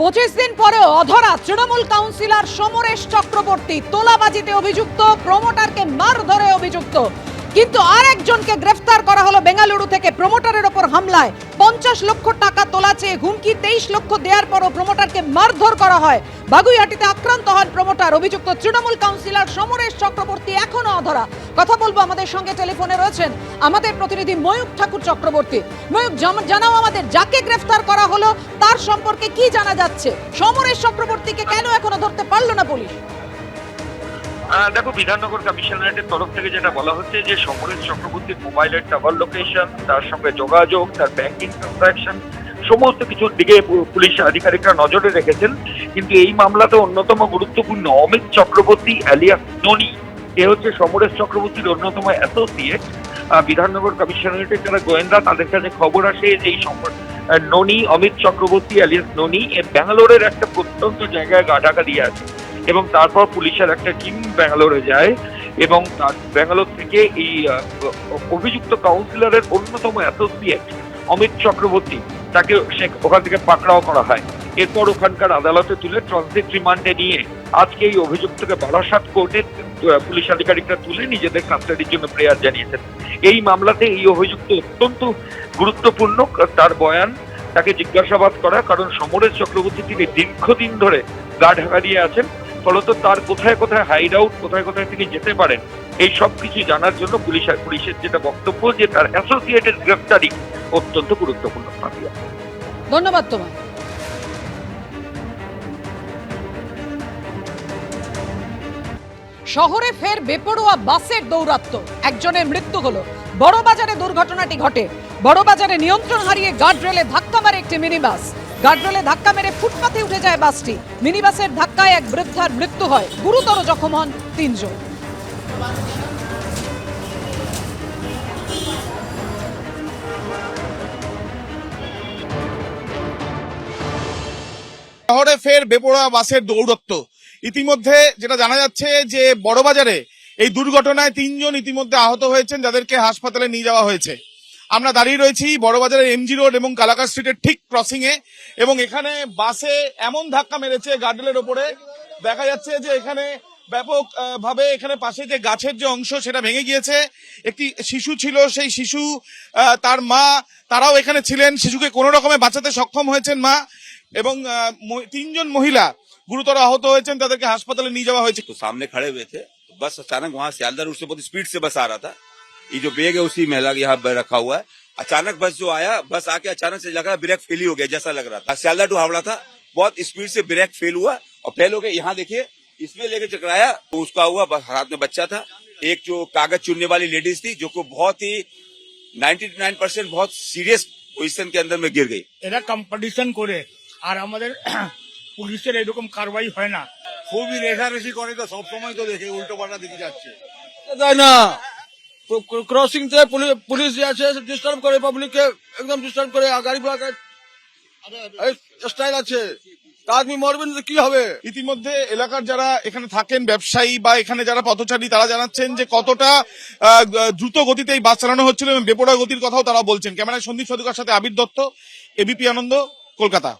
পঁচিশ দিন পরেও অধরা তৃণমূল কাউন্সিলর সমরেশ চক্রবর্তী তোলাবাজিতে অভিযুক্ত প্রমোটারকে মার ধরে অভিযুক্ত। কিন্তু আর একজনকে গ্রেফতার করা হলো বেঙ্গালুরু থেকে। প্রমোটারের ওপর হামলায়। পঞ্চাশ লক্ষ টাকা তোলা চেয়ে হুমকি, তেইশ লক্ষ দেওয়ার পরও প্রমোটারকে মারধর করা হয়। বাগুইহাটিতে আক্রান্ত হন প্রমোটার। অভিযুক্ত তৃণমূল কাউন্সিলর সমরেশ চক্রবর্তী এখনও অধরা। কথা বলব আমাদের সঙ্গে টেলিফোনে রয়েছেন আমাদের প্রতিনিধি ময়ূক ঠাকুর চক্রবর্তী। ময়ূক জানাও আমাদের, যাকে গ্রেফতার করা হলো, তার সম্পর্কে কি জানা যাচ্ছে? সমরেশ চক্রবর্তীকে কেন এখনও ধরতে পারল না পুলিশ? দেখো, বিধাননগর কমিশনারেটের তরফ থেকে যেটা বলা হচ্ছে যে সমরেশ চক্রবর্তীর মোবাইলের টাওয়ার লোকেশন তার সঙ্গে যোগাযোগ, তার ব্যাংকিং ট্রানজাকশন সমস্ত কিছুর দিকে পুলিশ আধিকারিকরা নজরে রেখেছেন। কিন্তু এই মামলাতে অন্যতম গুরুত্বপূর্ণ অমিত চক্রবর্তী অ্যালিয়াস ননি। এ হচ্ছে সমরেশ চক্রবর্তীর অন্যতম অ্যাসোসিয়েট বিধাননগর কমিশনারেটের যারা গোয়েন্দা, তাদের কাছে খবর আসে যে এই ননি, অমিত চক্রবর্তী অ্যালিয়াস ননি, এ ব্যাঙ্গালোরের একটা প্রত্যন্ত জায়গায় গা, ঢাকা দিয়ে আছে। এবং তারপর পুলিশের একটা টিম ব্যাঙ্গালোরে যায় এবং তার ব্যাঙ্গালোর থেকে এই অভিযুক্ত কাউন্সিলরের অন্যতম অ্যাসোসিয়েট অমিত চক্রবর্তী, তাকে ওখান থেকে পাকড়াও করা হয়। এরপর ওখানকার আদালতে তুলে ট্রানজিট রিমান্ডে নিয়ে আজকে এই অভিযুক্তকে বারাসাত কোর্টে পুলিশ আধিকারিকরা তুলে নিজেদের কাস্টাডির জন্য প্রেয়ার জানিয়েছেন। এই মামলাতে এই অভিযুক্ত অত্যন্ত গুরুত্বপূর্ণ, তার বয়ান, তাকে জিজ্ঞাসাবাদ করা, কারণ সমরেশ চক্রবর্তী তিনি দীর্ঘদিন ধরে গা ঢাকা দিয়ে আছেন। ফলত তার কোথায় কোথায় হাইড আউট কোথায় কোথায় তিনি যেতে পারেন, এই সব কিছু জানার জন্য পুলিশ পুলিশের যেটা বক্তব্য যে তার অ্যাসোসিয়েটেড গ্রেফতারি অত্যন্ত গুরুত্বপূর্ণ ধন্যবাদ তোমায়। শহরে ফের বেপরোয়া বাসের দৌরাত্ম্য। একজনের মৃত্যু হলো। বড়বাজারে দুর্ঘটনাটি ঘটে। বড়বাজারে নিয়ন্ত্রণ হারিয়ে গার্ডরেলে ধাক্কা মারে একটি মিনি বাস গার্ডরেলে ধাক্কা মেরে ফুটপাতে উঠে যায় বাসটি। মিনি বাসের ধাক্কায় এক বৃদ্ধার মৃত্যু হয়। গুরুতর জখম হন তিনজন। শহরে ফের বেপরোয়া বাসের দৌরত্ব। ইতিমধ্যে যেটা জানা যাচ্ছে যে বড়বাজারে এই দুর্ঘটনায় তিনজন ইতিমধ্যে আহত হয়েছেন, যাদেরকে হাসপাতালে নিয়ে যাওয়া হয়েছে। আমরা দাঁড়িয়ে রয়েছি বড়বাজারের এমজি রোড এবং কালাকার স্ট্রিটের ঠিক ক্রসিং এ এবং এখানে বাসে এমন ধাক্কা মেরেছে গার্ডেলের ওপরে দেখা যাচ্ছে যে এখানে ব্যাপক আহ, ভাবে এখানে পাশে যে গাছের যে অংশ সেটা ভেঙে গিয়েছে একটি শিশু ছিল সেই শিশু আহ, তার মা তারাও এখানে ছিলেন শিশুকে কোনো রকমে বাঁচাতে সক্ষম হয়েছেন মা এবং আহ, ম- তিনজন মহিলা গুরুতর আহত হয়েছেন তাদেরকে হাসপাতালে নিয়ে যাওয়া হয়েছে तो सामने खड़े हुए थे बस अचानक वहां सियालदह रूट से बहुत स्पीड से बस आ रहा था ये जो बैग है उसी महिला के यहाँ पर रखा हुआ है अचानक बस जो आया बस आके अचानक से लगा ब्रेक फेल ही हो गया जैसा लग रहा था सियालदह टू हावड़ा था बहुत स्पीड से ब्रेक फेल हुआ और फेल हो गया यहाँ देखिए इसमें लेके चकराया तो उसका हुआ बस हाथ में बच्चा था एक जो कागज चुनने वाली लेडीज थी जो को बहुत ही 99 परसेंट बहुत सीरियस पोजीशन के अंदर में गिर गई এরা কম্পিটিশন করে আর আমাদের পুলিশের এরকম কারবাই হয় না খুবই রেষারেষি করে তো সবসময় তো দেখে উল্টো পাল্টা দিকে যাচ্ছে তাই না ক্রসিং তে পুলিশ যে আছে ডিস্টার্ব করে পাবলিককে একদম ডিস্টার্ব করে গাড়ি ঘোড়া স্টাইল আছে। মরবেন কি হবে? ইতিমধ্যে এলাকার যারা এখানে থাকেন, ব্যবসায়ী বা এখানে যারা পথচারী, তারা জানাচ্ছেন যে কতটা দ্রুত গতিতে এই বাস চালানো হচ্ছিল এবং বেপরোয়া গতির কথাও তারা বলছেন। ক্যামেরায় সন্দীপ সদুকার সাথে আবির দত্ত, এবিপি আনন্দ, কলকাতা।